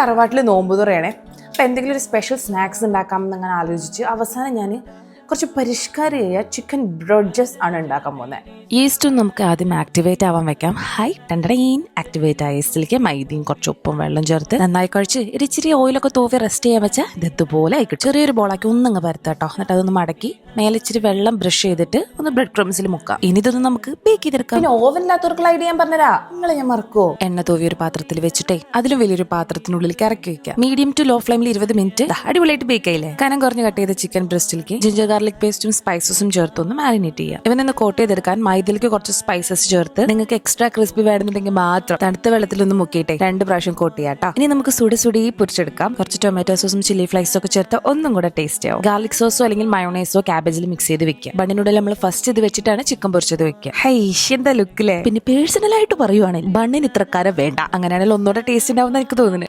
തറവാട്ടിൽ നോമ്പ് തുറയാണേ. അപ്പം എന്തെങ്കിലും ഒരു സ്പെഷ്യൽ സ്നാക്സ് ഉണ്ടാക്കാമെന്ന് അങ്ങനെ ആലോചിച്ച് അവസാനം ഞാൻ കുറച്ച് പരിഷ്കാരിയായ ചിക്കൻ ബ്രോഡ്ജസ് ആണ് ഉണ്ടാക്കാൻ പോകുന്നത് ഈസ്റ്റും നമുക്ക് ആദ്യം ആക്ടിവേറ്റ് ആവാൻ വെക്കാം. ഹൈ ടണ്ടടീൻ ആക്ടിവേറ്റ് ആയ ഈസ്റ്റിലേക്ക് മൈദയും കുറച്ച് ഉപ്പും വെള്ളം ചേർത്ത് നന്നായി കഴിച്ച് ഒരു ഇച്ചിരി ഓയിലൊക്കെ തൂവി റെസ്റ്റ് ചെയ്യാൻ വെച്ചാൽ ഇത് ഇതുപോലെ ആയിക്കിട്ടും ചെറിയൊരു ബോളാക്കി ഒന്നങ്ങ് പരത്താട്ടോ എന്നിട്ട് അതൊന്ന് മടക്കി മേലെ ഇച്ചിരി വെള്ളം ബ്രഷ് ചെയ്തിട്ട് ഒന്ന് ബ്രെഡ് ക്രംസിൽ മുക്കാം. ഇനി ഇതൊന്ന് നമുക്ക് ബേക്ക് ചെയ്തെടുക്കാം. പിന്നെ ഓവൻ ഇല്ലാത്തവർക്കുള്ള ഐഡിയ ഞാൻ പറഞ്ഞുതരാ നിങ്ങളെ ഞാൻ മറക്കുവോ? എണ്ണ തൂവി ഒരു പാത്രത്തിൽ വെച്ചിട്ടേ അതിലും വലിയൊരു പാത്രത്തിനുള്ളിൽ കറക്കി വെക്കാം. മീഡിയം ടു ലോ ഫ്ലെയിമിൽ ഇരുപത് മിനിറ്റ് അടിപൊളിയായിട്ട് ബേക്ക് ആയില്ലേ? കനം കുറഞ്ഞ് കട്ട് ചെയ്ത ചിക്കൻ ബ്രസ്റ്റിലേക്ക് ജിഞ്ചർ ഗാർലിക് പേസ്റ്റും സ്പൈസസും ചേർത്ത് ഒന്ന് മാരിനേറ്റ് ചെയ്യാം ഇവനൊന്ന് കോട്ട് ചെയ്തെടുക്കാൻ മൈദയിലേക്ക് കുറച്ച് സ്പൈസസ് ചേർത്ത് നിങ്ങൾക്ക് എക്സ്ട്രാ ക്രിസ്പി വേണമെന്നുണ്ടെങ്കിൽ മാത്രം തണുത്ത വെള്ളത്തിൽ ഒന്ന് മുക്കിയിട്ടെ രണ്ട് പ്രാവശ്യം കോട്ട് ചെയ്യാട്ടോ ഇനി നമുക്ക് സുടി സുടി പൊരിച്ചെടുക്കാം. കുറച്ച് ടൊമാറ്റോ സോസും ചില്ലി ഫ്ലൈസും ഒക്കെ ചേർത്ത് ഒന്നും കൂടെ ടേസ്റ്റ് ആവും ഗാർലിക് സോസോ അല്ലെങ്കിൽ മയോണൈസോ കാബേജിൽ മിക്സ് ചെയ്ത് വെക്കുക. ബണ്ണിനുള്ളിൽ നമ്മൾ ഫസ്റ്റ് ഇത് വെച്ചിട്ടാണ് ചിക്കൻ പൊരിച്ചത് വെക്കുക. ഹൈഷ്യന്റെ എന്താ ലുക്കില്ലേ പിന്നെ പേഴ്സണലായിട്ട് പറയുവാണെങ്കിൽ ബണ്ണിന് ഇത്ര കര വേണ്ട. അങ്ങനെയാണെങ്കിൽ ഒന്നുകൂടെ ടേസ്റ്റ് ഉണ്ടാവും എനിക്ക് തോന്നുന്നു.